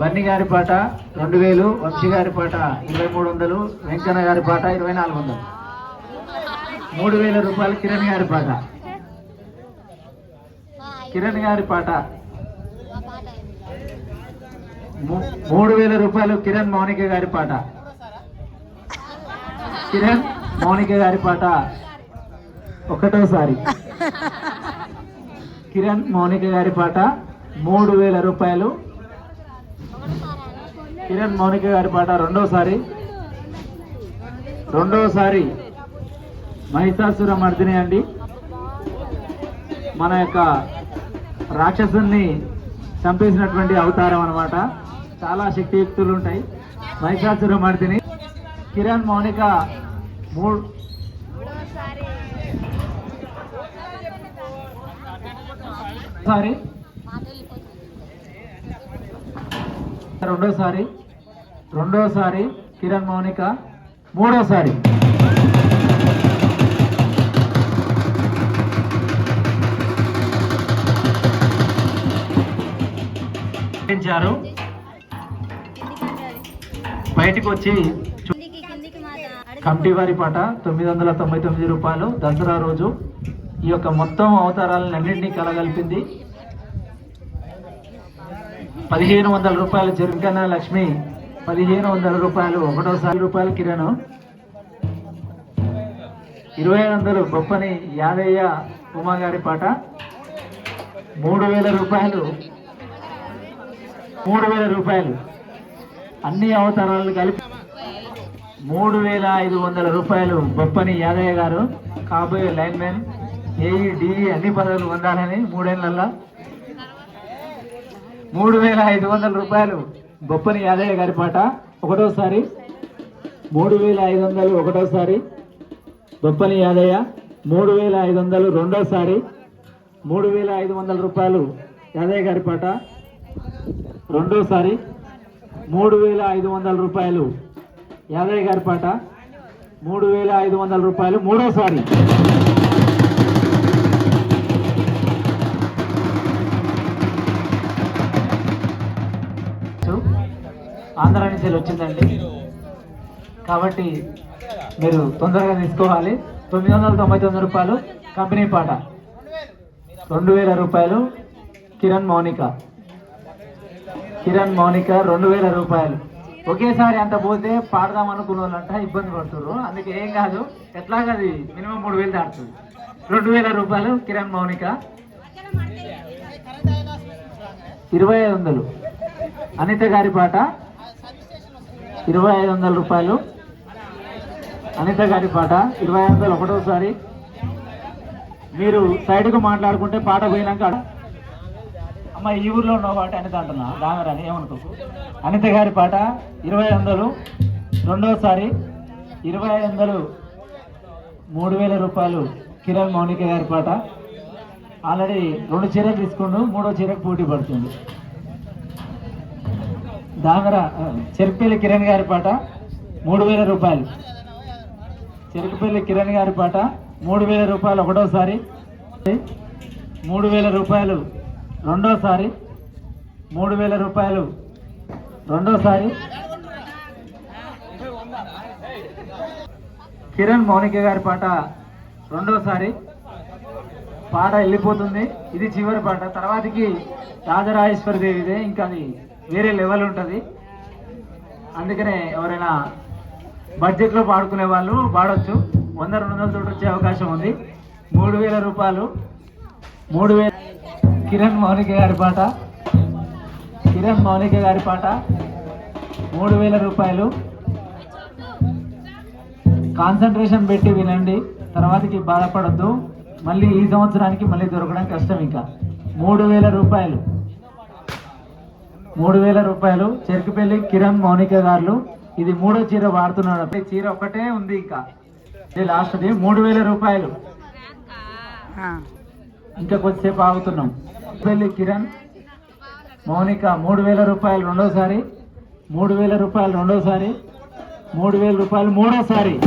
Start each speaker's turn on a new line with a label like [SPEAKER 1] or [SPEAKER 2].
[SPEAKER 1] బన్నీ గారి పాట రెండు వేలు వంశీ గారి పాట ఇరవై మూడు వందలు వెంకన్న గారి పాట ఇరవై నాలుగు వందలు. మూడు వేల రూపాయలు కిరణ్ గారి పాట. కిరణ్ గారి పాట. మూడు వేల రూపాయలు కిరణ్ మౌనిక గారి పాట. కిరణ్ మౌనిక గారి పాట. ఒకటోసారి. కిరణ్ మౌనిక గారి పాట. మూడు వేల రూపాయలు. కిరణ్ మౌనిక గారి పాట రెండోసారి. రెండోసారి మహిషాసుర మర్దిని అండి. మన యొక్క రాక్షసుని చంపేసినటువంటి అవతారం అన్నమాట. చాలా శక్తియుక్తులు ఉంటాయి. మహిషాసుర మర్దిని. కిరణ్ మౌనిక మూడు సారీ. రెండోసారి. రెండోసారి కిరణ్ మౌనిక. మూడోసారి. ఇచ్చారు బయటికి వచ్చి కమిటీ వారి పాట తొమ్మిది వందల తొంభై తొమ్మిది రూపాయలు. దసరా రోజు ఈ యొక్క మొత్తం అవతారాలను అన్నింటినీ కలగలిపింది. పదిహేను వందల రూపాయలు జరుగన లక్ష్మి పదిహేను వందల రూపాయలు ఒకటోసారి రూపాయలు కిరణ్. ఇరవై వందలు గొప్పని యాదయ్య ఉమాగారి పాట. మూడు వేల రూపాయలు. మూడు వేల రూపాయలు. అన్ని అవతారాలను కలిపి మూడు వేల ఐదు వందల రూపాయలు బొప్పని యాదయ్య గారు కాబోయే లైన్ మ్యాన్ ఏఈ డిఈ అన్ని పదవులు పొందాలని మూడేళ్ళలో మూడు వేల ఐదు వందల రూపాయలు. బొప్పని యాదయ్య గారి పాట. ఒకటోసారి. మూడు వేల ఐదు వందలు ఒకటోసారి. బొప్పని యాదయ్య. మూడు వేల ఐదు వందలు రెండోసారి. మూడు వేల ఐదు వందల రూపాయలు యాదయ్య గారి పాట. రెండోసారి. మూడు వేల ఐదు వందల రూపాయలు యాదయ్య గారి పాట. మూడు వేల ఐదు వందల రూపాయలు మూడోసారి. ఆంధ్ర నుంచి వచ్చిందండి. కాబట్టి మీరు తొందరగా తీసుకోవాలి. తొమ్మిది వందల తొంభై తొమ్మిది రూపాయలు కంపెనీ పాట. రెండు వేల రూపాయలు కిరణ్ మౌనిక. కిరణ్ మౌనిక రెండు వేల రూపాయలు. ఒకేసారి అంత పోతే పాడదాం అనుకున్న వాళ్ళంట ఇబ్బంది పడుతున్నారు అందుకే ఏం కాదు ఎట్లాగా అది మినిమం మూడు వేలు దాటుతుంది. రెండు వేల రూపాయలు కిరణ్ మౌనిక. ఇరవై ఐదు వందలు. అనిత గారి పాట. ఇరవై ఐదు వందల రూపాయలు. అనిత గారి పాట ఇరవై ఐదు వందలు ఒకటోసారి. మీరు సైడ్కు మాట్లాడుకుంటే పాట పోయినాక అమ్మ ఈ ఊర్లో ఉన్న పాట అనిత అంటున్నా. రామరాని ఏమనుకో అనిత గారి పాట ఇరవై వందలు. రెండోసారి ఇరవై ఐదు వందలు. మూడు వేల రూపాయలు. కిరణ్ మౌనిక గారి పాట. ఆల్రెడీ రెండు చీరలు తీసుకుండు మూడో చీరకు పోటీ పడుతుంది. దామర చెరుకుపల్లి కిరణ్ గారి పాట మూడు వేల రూపాయలు. చెరుకుపల్లి కిరణ్ గారి పాట మూడు వేల రూపాయలు ఒకటోసారి. మూడు వేల రూపాయలు రెండోసారి. మూడు వేల రూపాయలు రెండోసారి. కిరణ్ మౌనిక గారి పాట రెండోసారి. పాట వెళ్ళిపోతుంది. ఇది చివరి పాట. తర్వాతకి రాజరాజేశ్వరి దేవిదే. ఇంకా అది వేరే లెవెల్ ఉంటుంది. అందుకనే ఎవరైనా బడ్జెట్లో పాడుకునే వాళ్ళు పాడొచ్చు. వంద రెండు వందల తోటి వచ్చే అవకాశం ఉంది. మూడు వేల రూపాయలు. మూడు వేల కిరణ్ మౌనిక గారి పాట. కిరణ్ మౌనిక గారి పాట. మూడు వేల రూపాయలు. కాన్సన్ట్రేషన్ పెట్టి వినండి. తర్వాతకి బాధపడద్దు. మళ్ళీ ఈ సంవత్సరానికి మళ్ళీ దొరకడం కష్టం ఇంకా. మూడు వేల రూపాయలు. మూడు వేల రూపాయలు చెరుకుపల్లి కిరణ్ మౌనిక గారు. ఇది మూడో చీర వాడుతున్నాడు. చీర ఒక్కటే ఉంది ఇంకా. ఇది లాస్ట్ది మూడు వేల రూపాయలు. ఇంకా కొద్దిసేపు ఆగుతున్నాం. చెరుకుపల్లి కిరణ్ మౌనిక మూడు వేల రూపాయలు రెండోసారి. మూడు వేల రూపాయలు రెండోసారి. మూడు వేల రూపాయలు మూడోసారి.